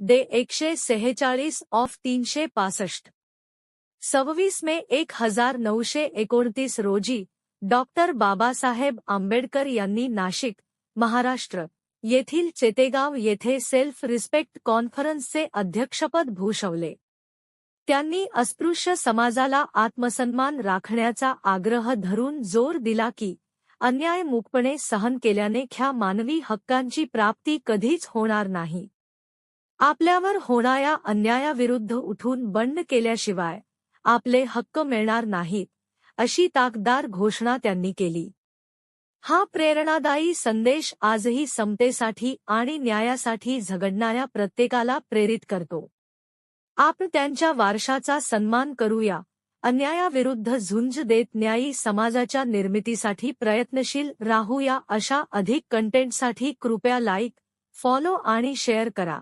दे एकशे सेहेचाळीस ऑफ तीनशे पासष्ट. सव्वीस मे एक हजार नऊशे एकोणतीस रोजी डॉक्टर बाबासाहेब आंबेडकर यांनी नाशिक महाराष्ट्र येथील चेतेगाव येथे सेल्फ रिस्पेक्ट कॉन्फरन्सचे अध्यक्षपद भूषवले. त्यांनी अस्पृश्य समाजाला आत्मसन्मान राखण्याचा आग्रह धरून जोर दिला की अन्याय मुकपणे सहन केल्याने ख्या मानवी हक्कांची प्राप्ती कधीच होणार नाही. आपल्यावर होणाऱ्या अन्यायाविरुद्ध उठून बंड केल्याशिवाय आपले हक्क मिळणार नाहीत अशी ताकदार घोषणा त्यांनी केली. हा प्रेरणादायी संदेश आजही समतेसाठी आणि न्यायासाठी झगडणाऱ्या प्रत्येकाला प्रेरित करतो. आपण त्यांच्या वारशाचा सन्मान करूया अन्यायाविरुद्ध झुंज देत न्यायी समाजाच्या निर्मितीसाठी प्रयत्नशील राहूया अशा अधिक कंटेंटसाठी कृपया लाईक फॉलो आणि शेअर करा.